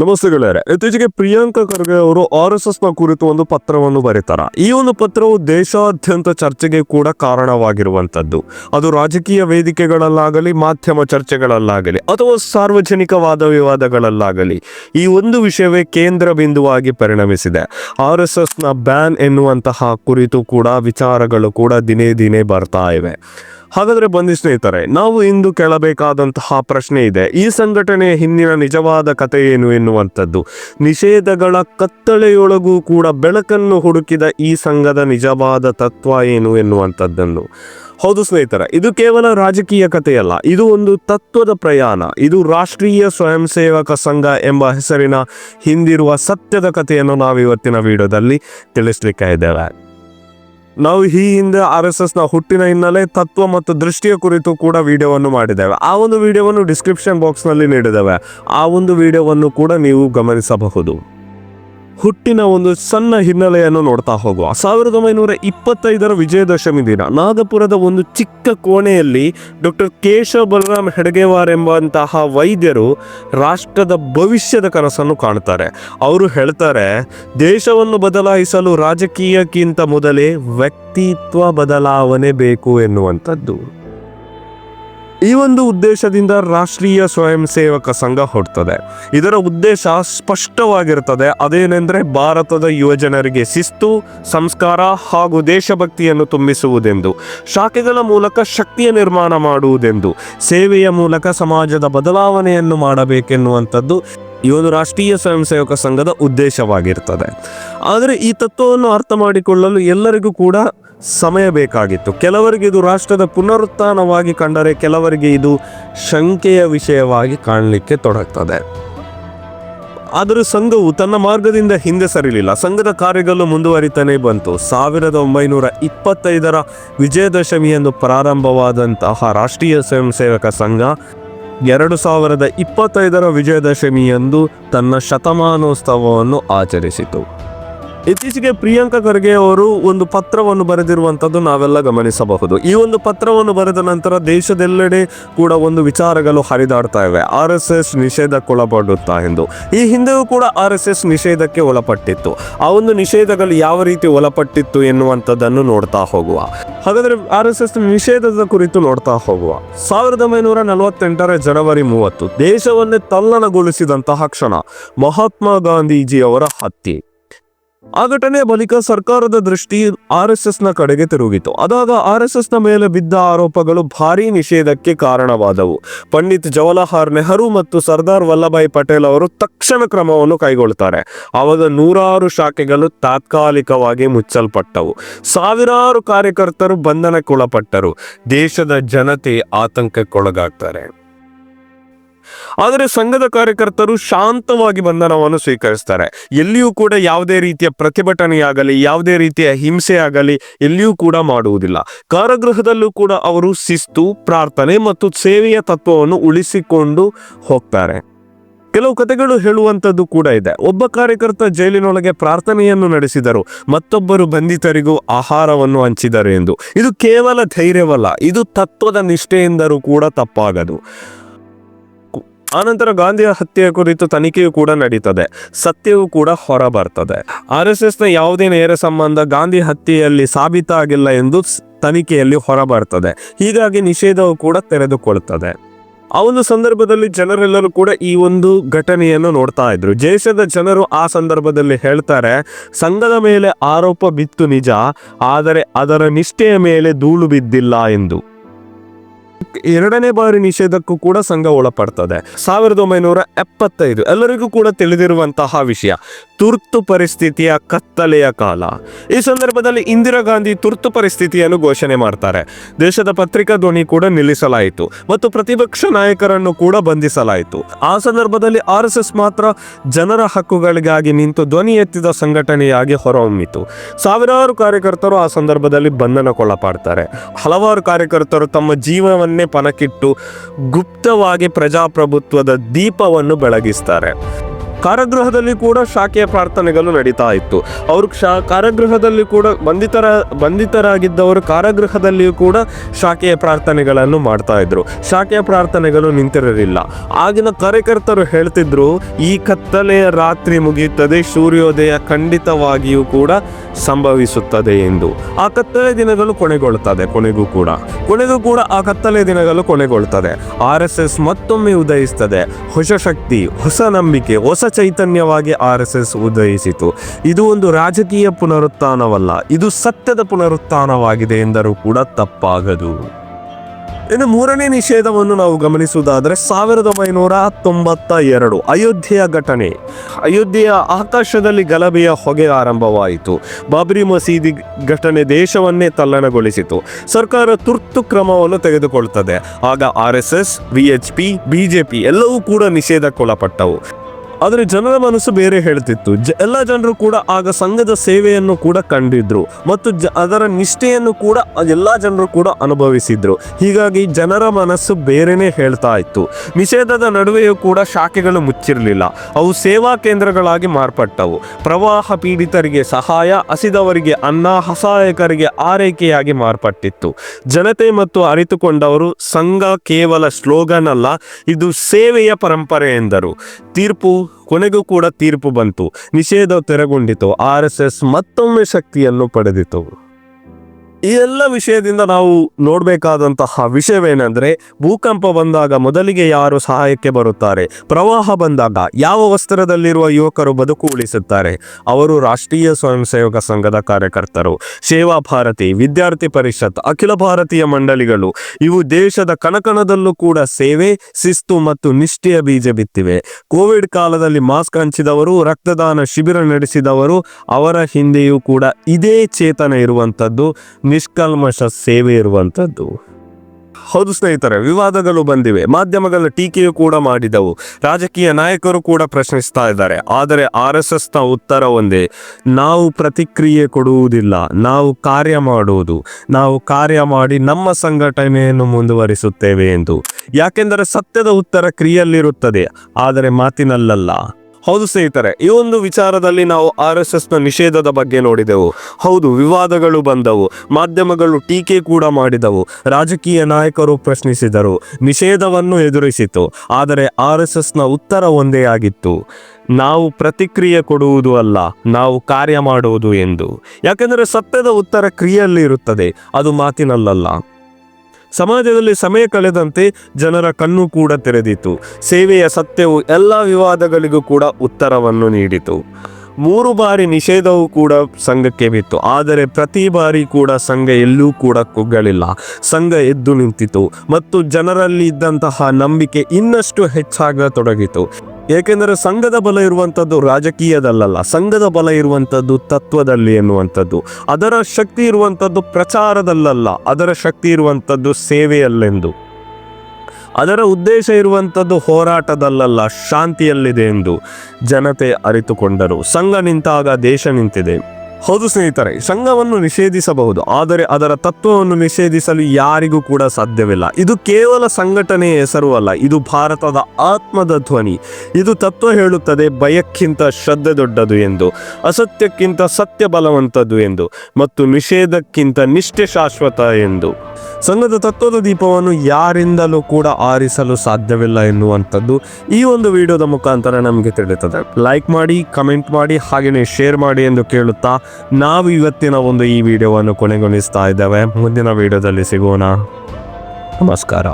ನಮಸ್ತೆ ಗೆಳೆಯರೆ. ಇತ್ತೀಚೆಗೆ ಪ್ರಿಯಾಂಕಾ ಖರ್ಗೆ ಅವರು ಆರ್ ಎಸ್ ಎಸ್ನ ಕುರಿತು ಒಂದು ಪತ್ರವನ್ನು ಬರೀತಾರ. ಈ ಒಂದು ಪತ್ರವು ದೇಶಾದ್ಯಂತ ಚರ್ಚೆಗೆ ಕೂಡ ಕಾರಣವಾಗಿರುವಂತದ್ದು. ಅದು ರಾಜಕೀಯ ವೇದಿಕೆಗಳಲ್ಲಾಗಲಿ, ಮಾಧ್ಯಮ ಚರ್ಚೆಗಳಲ್ಲಾಗಲಿ, ಅಥವಾ ಸಾರ್ವಜನಿಕ ವಾದ ವಿವಾದಗಳಲ್ಲಾಗಲಿ, ಈ ಒಂದು ವಿಷಯವೇ ಕೇಂದ್ರ ಬಿಂದುವಾಗಿ ಪರಿಣಮಿಸಿದೆ. ಆರ್ ಎಸ್ ಎಸ್ನ ಬ್ಯಾನ್ ಎನ್ನುವಂತಹ ಕುರಿತು ಕೂಡ ವಿಚಾರಗಳು ಕೂಡ ದಿನೇ ದಿನೇ ಬರ್ತಾ ಇವೆ. ಹಾಗಾದ್ರೆ ಬಂದಿ ಸ್ನೇಹಿತರೆ, ನಾವು ಇಂದು ಕೇಳಬೇಕಾದಂತಹ ಪ್ರಶ್ನೆ ಇದೆ. ಈ ಸಂಘಟನೆಯ ಹಿಂದಿನ ನಿಜವಾದ ಕಥೆ ಏನು ಎನ್ನುವಂಥದ್ದು? ನಿಷೇಧಗಳ ಕತ್ತಳೆಯೊಳಗೂ ಕೂಡ ಬೆಳಕನ್ನು ಹುಡುಕಿದ ಈ ಸಂಘದ ನಿಜವಾದ ತತ್ವ ಏನು ಎನ್ನುವಂಥದ್ದನ್ನು. ಹೌದು ಸ್ನೇಹಿತರೆ, ಇದು ಕೇವಲ ರಾಜಕೀಯ ಕಥೆಯಲ್ಲ, ಇದು ಒಂದು ತತ್ವದ ಪ್ರಯಾಣ, ಇದು ರಾಷ್ಟ್ರೀಯ ಸ್ವಯಂ ಸೇವಕ ಸಂಘ ಎಂಬ ಹೆಸರಿನ ಹಿಂದಿರುವ ಸತ್ಯದ ಕಥೆಯನ್ನು ನಾವು ಇವತ್ತಿನ ವಿಡಿಯೋದಲ್ಲಿ ತಿಳಿಸ್ಲಿಕ್ಕೆ ಇದ್ದೇವೆ. ನಾವು ಈ ಹಿಂದೆ ಆರ್ ಎಸ್ ಎಸ್ನ ಹುಟ್ಟಿನ ಹಿನ್ನೆಲೆ, ತತ್ವ ಮತ್ತು ದೃಷ್ಟಿಯ ಕುರಿತು ಕೂಡ ವಿಡಿಯೋವನ್ನು ಮಾಡಿದ್ದೇವೆ. ಆ ಒಂದು ವಿಡಿಯೋವನ್ನು ಡಿಸ್ಕ್ರಿಪ್ಷನ್ ಬಾಕ್ಸ್ನಲ್ಲಿ ನೀಡಿದ್ದೇವೆ. ಆ ಒಂದು ವಿಡಿಯೋವನ್ನು ಕೂಡ ನೀವು ಗಮನಿಸಬಹುದು. ಹುಟ್ಟಿನ ಒಂದು ಸಣ್ಣ ಹಿನ್ನೆಲೆಯನ್ನು ನೋಡ್ತಾ ಹೋಗುವ. ಸಾವಿರದ ಒಂಬೈನೂರ ಇಪ್ಪತ್ತೈದರ ವಿಜಯದಶಮಿ ದಿನ, ನಾಗಪುರದ ಒಂದು ಚಿಕ್ಕ ಕೋಣೆಯಲ್ಲಿ ಡಾಕ್ಟರ್ ಕೇಶವ ಬಲರಾಮ್ ಹೆಡಗೇವಾರ್ ಎಂಬಂತಹ ವೈದ್ಯರು ರಾಷ್ಟ್ರದ ಭವಿಷ್ಯದ ಕನಸನ್ನು ಕಾಣ್ತಾರೆ. ಅವರು ಹೇಳ್ತಾರೆ, ದೇಶವನ್ನು ಬದಲಾಯಿಸಲು ರಾಜಕೀಯಕ್ಕಿಂತ ಮೊದಲೇ ವ್ಯಕ್ತಿತ್ವ ಬದಲಾವಣೆ ಬೇಕು ಎನ್ನುವಂಥದ್ದು. ಈ ಒಂದು ಉದ್ದೇಶದಿಂದ ರಾಷ್ಟ್ರೀಯ ಸ್ವಯಂ ಸೇವಕ ಸಂಘ ಹೊಡ್ತದೆ ಇದರ ಉದ್ದೇಶ ಸ್ಪಷ್ಟವಾಗಿರ್ತದೆ ಅದೇನೆಂದರೆ ಭಾರತದ ಯುವಜನರಿಗೆ ಶಿಸ್ತು, ಸಂಸ್ಕಾರ ಹಾಗೂ ದೇಶಭಕ್ತಿಯನ್ನು ತುಂಬಿಸುವುದೆಂದು, ಶಾಖೆಗಳ ಮೂಲಕ ಶಕ್ತಿಯ ನಿರ್ಮಾಣ ಮಾಡುವುದೆಂದು, ಸೇವೆಯ ಮೂಲಕ ಸಮಾಜದ ಬದಲಾವಣೆಯನ್ನು ಮಾಡಬೇಕೆನ್ನುವಂಥದ್ದು ಈ ಒಂದು ರಾಷ್ಟ್ರೀಯ ಸ್ವಯಂ ಸೇವಕ ಸಂಘದ ಉದ್ದೇಶವಾಗಿರ್ತದೆ. ಆದರೆ ಈ ತತ್ವವನ್ನು ಅರ್ಥ ಮಾಡಿಕೊಳ್ಳಲು ಎಲ್ಲರಿಗೂ ಕೂಡ ಸಮಯ ಬೇಕಾಗಿತ್ತು. ಕೆಲವರಿಗೆ ಇದು ರಾಷ್ಟ್ರದ ಪುನರುತ್ಥಾನವಾಗಿ ಕಂಡರೆ ಕೆಲವರಿಗೆ ಇದು ಶಂಕೆಯ ವಿಷಯವಾಗಿ ಕಾಣಲಿಕ್ಕೆ ತೊಡಗ್ತದೆ. ಆದರೂ ಸಂಘವು ತನ್ನ ಮಾರ್ಗದಿಂದ ಹಿಂದೆ ಸರಿಲಿಲ್ಲ. ಸಂಘದ ಕಾರ್ಯಗಳು ಮುಂದುವರಿತಾನೆ ಬಂತು. ಸಾವಿರದ ಒಂಬೈನೂರ ಇಪ್ಪತ್ತೈದರ ವಿಜಯದಶಮಿಯನ್ನು ಪ್ರಾರಂಭವಾದಂತಹ ರಾಷ್ಟ್ರೀಯ ಸ್ವಯಂ ಸೇವಕ ಸಂಘ ಎರಡು ಸಾವಿರದ ಇಪ್ಪತ್ತೈದರ ವಿಜಯದಶಮಿಯಂದು ತನ್ನ ಶತಮಾನೋತ್ಸವವನ್ನು ಆಚರಿಸಿತು. ಇತ್ತೀಚೆಗೆ ಪ್ರಿಯಾಂಕಾ ಖರ್ಗೆ ಅವರು ಒಂದು ಪತ್ರವನ್ನು ಬರೆದಿರುವಂಥದ್ದು ನಾವೆಲ್ಲ ಗಮನಿಸಬಹುದು. ಈ ಒಂದು ಪತ್ರವನ್ನು ಬರೆದ ನಂತರ ದೇಶದೆಲ್ಲೆಡೆ ಕೂಡ ಒಂದು ವಿಚಾರಗಳು ಹರಿದಾಡ್ತಾ ಇವೆ. ಆರ್ ಎಸ್ ಎಸ್ ನಿಷೇಧಕ್ಕೊಳಪಡುತ್ತಾ ಎಂದು. ಈ ಹಿಂದೆಯೂ ಕೂಡ ಆರ್ ಎಸ್ ಎಸ್ ನಿಷೇಧಕ್ಕೆ ಒಳಪಟ್ಟಿತ್ತು. ಆ ಒಂದು ನಿಷೇಧಗಳು ಯಾವ ರೀತಿ ಒಳಪಟ್ಟಿತ್ತು ಎನ್ನುವಂಥದ್ದನ್ನು ನೋಡ್ತಾ ಹೋಗುವ. ಹಾಗಾದರೆ ಆರ್ ಎಸ್ ಎಸ್ ನಿಷೇಧದ ಕುರಿತು ನೋಡ್ತಾ ಹೋಗುವ. ಸಾವಿರದ ಒಂಬೈನೂರ ನಲವತ್ತೆಂಟರ ಜನವರಿ ಮೂವತ್ತು, ದೇಶವನ್ನೇ ತಲ್ಲಣಗೊಳಿಸಿದಂತಹ ಕ್ಷಣ ಮಹಾತ್ಮ ಗಾಂಧೀಜಿಯವರ ಹತ್ಯೆ. ಆ ಘಟನೆಯ ಬಳಿಕ ಸರ್ಕಾರದ ದೃಷ್ಟಿ ಆರ್ ಎಸ್ ಎಸ್ನ ಕಡೆಗೆ ತಿರುಗಿತು. ಅದಾಗ ಆರ್ ಎಸ್ ಎಸ್ನ ಮೇಲೆ ಬಿದ್ದ ಆರೋಪಗಳು ಭಾರೀ ನಿಷೇಧಕ್ಕೆ ಕಾರಣವಾದವು. ಪಂಡಿತ್ ಜವಾಹರ್ಲಾಲ್ ನೆಹರು ಮತ್ತು ಸರ್ದಾರ್ ವಲ್ಲಭಾಯ್ ಪಟೇಲ್ ಅವರು ತಕ್ಷಣ ಕ್ರಮವನ್ನು ಕೈಗೊಳ್ತಾರೆ. ಆವಾಗ ನೂರಾರು ಶಾಖೆಗಳು ತಾತ್ಕಾಲಿಕವಾಗಿ ಮುಚ್ಚಲ್ಪಟ್ಟವು. ಸಾವಿರಾರು ಕಾರ್ಯಕರ್ತರು ಬಂಧನಕ್ಕೊಳಪಟ್ಟರು. ದೇಶದ ಜನತೆ ಆತಂಕಕ್ಕೊಳಗಾಗ್ತಾರೆ. ಆದರೆ ಸಂಘದ ಕಾರ್ಯಕರ್ತರು ಶಾಂತವಾಗಿ ಬಂಧನವನ್ನು ಸ್ವೀಕರಿಸ್ತಾರೆ. ಎಲ್ಲಿಯೂ ಕೂಡ ಯಾವುದೇ ರೀತಿಯ ಪ್ರತಿಭಟನೆಯಾಗಲಿ, ಯಾವುದೇ ರೀತಿಯ ಹಿಂಸೆ ಆಗಲಿ ಎಲ್ಲಿಯೂ ಕೂಡ ಮಾಡುವುದಿಲ್ಲ. ಕಾರಾಗೃಹದಲ್ಲೂ ಕೂಡ ಅವರು ಶಿಸ್ತು, ಪ್ರಾರ್ಥನೆ ಮತ್ತು ಸೇವೆಯ ತತ್ವವನ್ನು ಉಳಿಸಿಕೊಂಡು ಹೋಗ್ತಾರೆ. ಕೆಲವು ಕಥೆಗಳು ಹೇಳುವಂಥದ್ದು ಕೂಡ ಇದೆ. ಒಬ್ಬ ಕಾರ್ಯಕರ್ತ ಜೈಲಿನೊಳಗೆ ಪ್ರಾರ್ಥನೆಯನ್ನು ನಡೆಸಿದರು. ಮತ್ತೊಬ್ಬರು ಬಂಧಿತರಿಗೂ ಆಹಾರವನ್ನು ಹಂಚಿದರು ಎಂದು. ಇದು ಕೇವಲ ಧೈರ್ಯವಲ್ಲ, ಇದು ತತ್ವದ ನಿಷ್ಠೆಯಿಂದರೂ ಕೂಡ ತಪ್ಪಾಗದು. ಆನಂತರ ಗಾಂಧಿಯ ಹತ್ಯೆಯ ಕುರಿತು ತನಿಖೆಯು ಕೂಡ ನಡೀತದೆ. ಸತ್ಯವೂ ಕೂಡ ಹೊರ ಬರ್ತದೆ ಆರ್ ಎಸ್ ಎಸ್ನ ಯಾವುದೇ ನೇರ ಸಂಬಂಧ ಗಾಂಧಿ ಹತ್ಯೆಯಲ್ಲಿ ಸಾಬೀತಾಗಿಲ್ಲ ಎಂದು ತನಿಖೆಯಲ್ಲಿ ಹೊರ ಬರ್ತದೆ ಹೀಗಾಗಿ ನಿಷೇಧವು ಕೂಡ ತೆರೆದುಕೊಳ್ಳುತ್ತದೆ ಆ ಒಂದು ಸಂದರ್ಭದಲ್ಲಿ ಜನರೆಲ್ಲರೂ ಕೂಡ ಈ ಒಂದು ಘಟನೆಯನ್ನು ನೋಡ್ತಾ ಇದ್ರು. ದೇಶದ ಜನರು ಆ ಸಂದರ್ಭದಲ್ಲಿ ಹೇಳ್ತಾರೆ, ಸಂಘದ ಮೇಲೆ ಆರೋಪ ಬಿತ್ತು ನಿಜ, ಆದರೆ ಅದರ ನಿಷ್ಠೆಯ ಮೇಲೆ ಧೂಳು ಬಿದ್ದಿಲ್ಲ ಎಂದು. ಎರಡನೇ ಬಾರಿ ನಿಷೇಧಕ್ಕೂ ಕೂಡ ಸಂಘ ಒಳಪಡ್ತದೆ. ಸಾವಿರದ ಒಂಬೈನೂರ ಎಪ್ಪತ್ತೈದು ಎಲ್ಲರಿಗೂ ಕೂಡ ತಿಳಿದಿರುವಂತಹ ವಿಷಯ, ತುರ್ತು ಪರಿಸ್ಥಿತಿಯ ಕತ್ತಲೆಯ ಕಾಲ. ಈ ಸಂದರ್ಭದಲ್ಲಿ ಇಂದಿರಾ ಗಾಂಧಿ ತುರ್ತು ಪರಿಸ್ಥಿತಿಯನ್ನು ಘೋಷಣೆ ಮಾಡ್ತಾರೆ. ದೇಶದ ಪತ್ರಿಕಾ ಧ್ವನಿ ಕೂಡ ನಿಲ್ಲಿಸಲಾಯಿತು ಮತ್ತು ಪ್ರತಿಪಕ್ಷ ನಾಯಕರನ್ನು ಕೂಡ ಬಂಧಿಸಲಾಯಿತು. ಆ ಸಂದರ್ಭದಲ್ಲಿ ಆರ್ ಎಸ್ ಎಸ್ ಮಾತ್ರ ಜನರ ಹಕ್ಕುಗಳಿಗಾಗಿ ನಿಂತು ಧ್ವನಿ ಎತ್ತಿದ ಸಂಘಟನೆಯಾಗಿ ಹೊರಹೊಮ್ಮಿತು. ಸಾವಿರಾರು ಕಾರ್ಯಕರ್ತರು ಆ ಸಂದರ್ಭದಲ್ಲಿ ಬಂಧನಕ್ಕೊಳಪಾಡ್ತಾರೆ. ಹಲವಾರು ಕಾರ್ಯಕರ್ತರು ತಮ್ಮ ಜೀವನವನ್ನೇ ಪಣಕ್ಕಿಟ್ಟು ಗುಪ್ತವಾಗಿ ಪ್ರಜಾಪ್ರಭುತ್ವದ ದೀಪವನ್ನು ಬೆಳಗಿಸ್ತಾರೆ. ಕಾರಾಗೃಹದಲ್ಲಿ ಕೂಡ ಶಾಖೆಯ ಪ್ರಾರ್ಥನೆಗಳು ನಡೀತಾ ಇತ್ತು. ಅವರು ಶಾ ಕಾರಾಗೃಹದಲ್ಲಿ ಕೂಡ ಬಂಧಿತರ ಬಂಧಿತರಾಗಿದ್ದವರು ಕಾರಾಗೃಹದಲ್ಲಿಯೂ ಕೂಡ ಶಾಖೆಯ ಪ್ರಾರ್ಥನೆಗಳನ್ನು ಮಾಡ್ತಾ ಇದ್ರು. ಶಾಖೆಯ ಪ್ರಾರ್ಥನೆಗಳು ನಿಂತಿರಲಿಲ್ಲ. ಆಗಿನ ಕಾರ್ಯಕರ್ತರು ಹೇಳ್ತಿದ್ರು, ಈ ಕತ್ತಲೆಯ ರಾತ್ರಿ ಮುಗಿಯುತ್ತದೆ, ಸೂರ್ಯೋದಯ ಖಂಡಿತವಾಗಿಯೂ ಕೂಡ ಸಂಭವಿಸುತ್ತದೆ ಎಂದು. ಆ ಕತ್ತಲೆ ದಿನಗಳು ಕೊನೆಗೊಳ್ಳುತ್ತದೆ, ಕೊನೆಗೂ ಕೂಡ. ಕೊನೆಗೂ ಕೂಡ ಆ ಕತ್ತಲೆ ದಿನಗಳು ಕೊನೆಗೊಳ್ಳುತ್ತದೆ. ಆರ್ ಎಸ್ ಎಸ್ ಮತ್ತೊಮ್ಮೆ ಉದಯಿಸ್ತದೆ. ಹೊಸ ಶಕ್ತಿ, ಹೊಸ ನಂಬಿಕೆ, ಹೊಸ ಚೈತನ್ಯವಾಗಿ ಆರ್ ಎಸ್ ಎಸ್ ಉದಯಿಸಿತು. ಇದು ಒಂದು ರಾಜಕೀಯ ಪುನರುತ್ಥಾನವಲ್ಲ, ಇದು ಸತ್ಯದ ಪುನರುತ್ಥಾನವಾಗಿದೆ ಎಂದರೂ ಕೂಡ ತಪ್ಪಾಗದು. ಇನ್ನು ಮೂರನೇ ನಿಷೇಧವನ್ನು ನಾವು ಗಮನಿಸುವುದಾದರೆ, ಸಾವಿರದ ಒಂಬೈನೂರ ತೊಂಬತ್ತ ಎರಡು ಅಯೋಧ್ಯೆಯ ಘಟನೆ. ಅಯೋಧ್ಯೆಯ ಆಕಾಶದಲ್ಲಿ ಗಲಭೆಯ ಹೊಗೆ ಆರಂಭವಾಯಿತು. ಬಾಬ್ರಿ ಮಸೀದಿ ಘಟನೆ ದೇಶವನ್ನೇ ತಲ್ಲಣಗೊಳಿಸಿತು. ಸರ್ಕಾರ ತುರ್ತು ಕ್ರಮವನ್ನು ತೆಗೆದುಕೊಳ್ತದೆ. ಆಗ R S S, V H P BJP ಎಲ್ಲವೂ ಕೂಡ ನಿಷೇಧಕ್ಕೊಳಪಟ್ಟವು. ಆದರೆ ಜನರ ಮನಸ್ಸು ಬೇರೆ ಹೇಳ್ತಿತ್ತು. ಎಲ್ಲ ಜನರು ಕೂಡ ಆಗ ಸಂಘದ ಸೇವೆಯನ್ನು ಕೂಡ ಕಂಡಿದ್ರು. ಮತ್ತು ಅದರ ನಿಷ್ಠೆಯನ್ನು ಕೂಡ ಎಲ್ಲ ಜನರು ಕೂಡ ಅನುಭವಿಸಿದ್ರು. ಹೀಗಾಗಿ ಜನರ ಮನಸ್ಸು ಬೇರೆನೆ ಹೇಳ್ತಾ ಇತ್ತು. ನಿಷೇಧದ ನಡುವೆಯೂ ಕೂಡ ಶಾಖೆಗಳು ಮುಚ್ಚಿರಲಿಲ್ಲ. ಅವು ಸೇವಾ ಕೇಂದ್ರಗಳಾಗಿ ಮಾರ್ಪಟ್ಟವು. ಪ್ರವಾಹ ಪೀಡಿತರಿಗೆ ಸಹಾಯ, ಹಸಿದವರಿಗೆ ಅನ್ನ, ಅಸಹಾಯಕರಿಗೆ ಆರೈಕೆಯಾಗಿ ಮಾರ್ಪಟ್ಟಿತ್ತು. ಜನತೆ ಮತ್ತು ಅರಿತುಕೊಂಡವರು, ಸಂಘ ಕೇವಲ ಸ್ಲೋಗನ್ ಅಲ್ಲ, ಇದು ಸೇವೆಯ ಪರಂಪರೆ ಎಂದರು. ತೀರ್ಪು ಕೊನೆಗೂ ಕೂಡ ತೀರ್ಪು ಬಂತು. ನಿಷೇಧ ತೆರಗೊಂಡಿತು. ಆರ್ ಎಸ್ ಎಸ್ ಮತ್ತೊಮ್ಮೆ ಶಕ್ತಿಯನ್ನು ಪಡೆದಿತು. ಈ ಎಲ್ಲ ವಿಷಯದಿಂದ ನಾವು ನೋಡಬೇಕಾದಂತಹ ವಿಷಯವೇನೆಂದರೆ, ಭೂಕಂಪ ಬಂದಾಗ ಮೊದಲಿಗೆ ಯಾರು ಸಹಾಯಕ್ಕೆ ಬರುತ್ತಾರೆ? ಪ್ರವಾಹ ಬಂದಾಗ ಯಾವ ವಸ್ತ್ರದಲ್ಲಿರುವ ಯುವಕರು ಬದುಕು ಉಳಿಸುತ್ತಾರೆ? ಅವರು ರಾಷ್ಟ್ರೀಯ ಸ್ವಯಂ ಸೇವಕ ಸಂಘದ ಕಾರ್ಯಕರ್ತರು, ಸೇವಾ ಭಾರತಿ, ವಿದ್ಯಾರ್ಥಿ ಪರಿಷತ್, ಅಖಿಲ ಭಾರತೀಯ ಮಂಡಳಿಗಳು, ಇವು ದೇಶದ ಕಣಕಣದಲ್ಲೂ ಕೂಡ ಸೇವೆ, ಶಿಸ್ತು ಮತ್ತು ನಿಷ್ಠೆಯ ಬೀಜ ಬಿತ್ತಿವೆ. ಕೋವಿಡ್ ಕಾಲದಲ್ಲಿ ಮಾಸ್ಕ್ ಹಂಚಿದವರು, ರಕ್ತದಾನ ಶಿಬಿರ ನಡೆಸಿದವರು, ಅವರ ಹಿಂದೆಯೂ ಕೂಡ ಇದೇ ಚೇತನ ಇರುವಂಥದ್ದು. ನಿಷ್ಕಲ್ಮಶ ಸೇವೆ ಇರುವಂಥದ್ದು. ಹೌದು ಸ್ನೇಹಿತರೆ, ವಿವಾದಗಳು ಬಂದಿವೆ. ಮಾಧ್ಯಮಗಳ ಟೀಕೆಯೂ ಕೂಡ ಮಾಡಿದವು. ರಾಜಕೀಯ ನಾಯಕರು ಕೂಡ ಪ್ರಶ್ನಿಸ್ತಾ ಇದ್ದಾರೆ. ಆದರೆ ಆರ್ ಎಸ್ ಎಸ್ನ ಉತ್ತರ ಒಂದೇ. ನಾವು ಪ್ರತಿಕ್ರಿಯೆ ಕೊಡುವುದಿಲ್ಲ. ನಾವು ಕಾರ್ಯ ಮಾಡುವುದು. ನಾವು ಕಾರ್ಯ ಮಾಡಿ ನಮ್ಮ ಸಂಘಟನೆಯನ್ನು ಮುಂದುವರಿಸುತ್ತೇವೆ ಎಂದು. ಯಾಕೆಂದರೆ ಸತ್ಯದ ಉತ್ತರ ಕ್ರಿಯೆಯಲ್ಲಿರುತ್ತದೆ. ಆದರೆ ಮಾತಿನಲ್ಲಲ್ಲ. ಹೌದು ಸ್ನೇಹಿತರೆ, ಈ ಒಂದು ವಿಚಾರದಲ್ಲಿ ನಾವು ಆರ್ ಎಸ್ ಎಸ್ನ ನಿಷೇಧದ ಬಗ್ಗೆ ನೋಡಿದೆವು. ಹೌದು, ವಿವಾದಗಳು ಬಂದವು. ಮಾಧ್ಯಮಗಳು ಟೀಕೆ ಕೂಡ ಮಾಡಿದವು. ರಾಜಕೀಯ ನಾಯಕರು ಪ್ರಶ್ನಿಸಿದರು. ನಿಷೇಧವನ್ನು ಎದುರಿಸಿತು. ಆದರೆ ಆರ್ ಎಸ್ ಎಸ್ನ ಉತ್ತರ ಒಂದೇ ಆಗಿತ್ತು. ನಾವು ಪ್ರತಿಕ್ರಿಯೆ ಕೊಡುವುದು ಅಲ್ಲ, ನಾವು ಕಾರ್ಯ ಮಾಡುವುದು ಎಂದು. ಯಾಕೆಂದರೆ ಸತ್ಯದ ಉತ್ತರ ಕ್ರಿಯೆಯಲ್ಲಿ ಇರುತ್ತದೆ. ಅದು ಮಾತಿನಲ್ಲಲ್ಲ. ಸಮಾಜದಲ್ಲಿ ಸಮಯ ಕಳೆದಂತೆ ಜನರ ಕಣ್ಣು ಕೂಡ ತೆರೆದಿತು ಸೇವೆಯ ಸತ್ಯವು ಎಲ್ಲ ವಿವಾದಗಳಿಗೂ ಕೂಡ ಉತ್ತರವನ್ನು ನೀಡಿತು. ಮೂರು ಬಾರಿ ನಿಷೇಧವು ಕೂಡ ಸಂಘಕ್ಕೆ ಬಿತ್ತು. ಆದರೆ ಪ್ರತಿ ಬಾರಿ ಕೂಡ ಸಂಘ ಎಲ್ಲೂ ಕೂಡ ಕುಗ್ಗಲಿಲ್ಲ ಸಂಘ ಎದ್ದು ನಿಂತಿತು ಮತ್ತು ಜನರಲ್ಲಿ ಇದ್ದಂತಹ ನಂಬಿಕೆ ಇನ್ನಷ್ಟು ಹೆಚ್ಚಾಗತೊಡಗಿತು ಏಕೆಂದರೆ ಸಂಘದ ಬಲ ಇರುವಂಥದ್ದು ರಾಜಕೀಯದಲ್ಲಲ್ಲ. ಸಂಘದ ಬಲ ಇರುವಂಥದ್ದು ತತ್ವದಲ್ಲಿ ಎನ್ನುವಂಥದ್ದು. ಅದರ ಶಕ್ತಿ ಇರುವಂಥದ್ದು ಪ್ರಚಾರದಲ್ಲಲ್ಲ. ಅದರ ಶಕ್ತಿ ಇರುವಂಥದ್ದು ಸೇವೆಯಲ್ಲೆಂದು. ಅದರ ಉದ್ದೇಶ ಇರುವಂಥದ್ದು ಹೋರಾಟದಲ್ಲಲ್ಲ ಶಾಂತಿಯಲ್ಲಿದೆ ಎಂದು ಜನತೆ ಅರಿತುಕೊಂಡರು. ಸಂಘ ನಿಂತಾಗ ದೇಶ ನಿಂತಿದೆ. ಹೌದು ಸ್ನೇಹಿತರೆ, ಸಂಘವನ್ನು ನಿಷೇಧಿಸಬಹುದು, ಆದರೆ ಅದರ ತತ್ವವನ್ನು ನಿಷೇಧಿಸಲು ಯಾರಿಗೂ ಕೂಡ ಸಾಧ್ಯವಿಲ್ಲ. ಇದು ಕೇವಲ ಸಂಘಟನೆಯ ಹೆಸರು ಅಲ್ಲ, ಇದು ಭಾರತದ ಆತ್ಮದ ಧ್ವನಿ. ಇದು ತತ್ವ ಹೇಳುತ್ತದೆ, ಭಯಕ್ಕಿಂತ ಶ್ರದ್ಧೆ ದೊಡ್ಡದು ಎಂದು, ಅಸತ್ಯಕ್ಕಿಂತ ಸತ್ಯ ಬಲವಂತದ್ದು ಎಂದು, ಮತ್ತು ನಿಷೇಧಕ್ಕಿಂತ ನಿಷ್ಠೆ ಶಾಶ್ವತ ಎಂದು. ಸಂಘದ ತತ್ವದ ದೀಪವನ್ನು ಯಾರಿಂದಲೂ ಕೂಡ ಆರಿಸಲು ಸಾಧ್ಯವಿಲ್ಲ ಎನ್ನುವಂಥದ್ದು ಈ ಒಂದು ವಿಡಿಯೋದ ಮುಖಾಂತರ ನಮಗೆ ತಿಳಿಯುತ್ತದೆ. ಲೈಕ್ ಮಾಡಿ ಕಮೆಂಟ್ ಮಾಡಿ, ಹಾಗೆಯೇ ಶೇರ್ ಮಾಡಿ ಎಂದು ಕೇಳುತ್ತಾ ನಾವು ಇವತ್ತಿನ ಒಂದು ಈ ವಿಡಿಯೋವನ್ನು ಕೊನೆಗೊಳಿಸ್ತಾ ಇದ್ದೇವೆ. ಮುಂದಿನ ವಿಡಿಯೋದಲ್ಲಿ ಸಿಗೋಣ. ನಮಸ್ಕಾರ.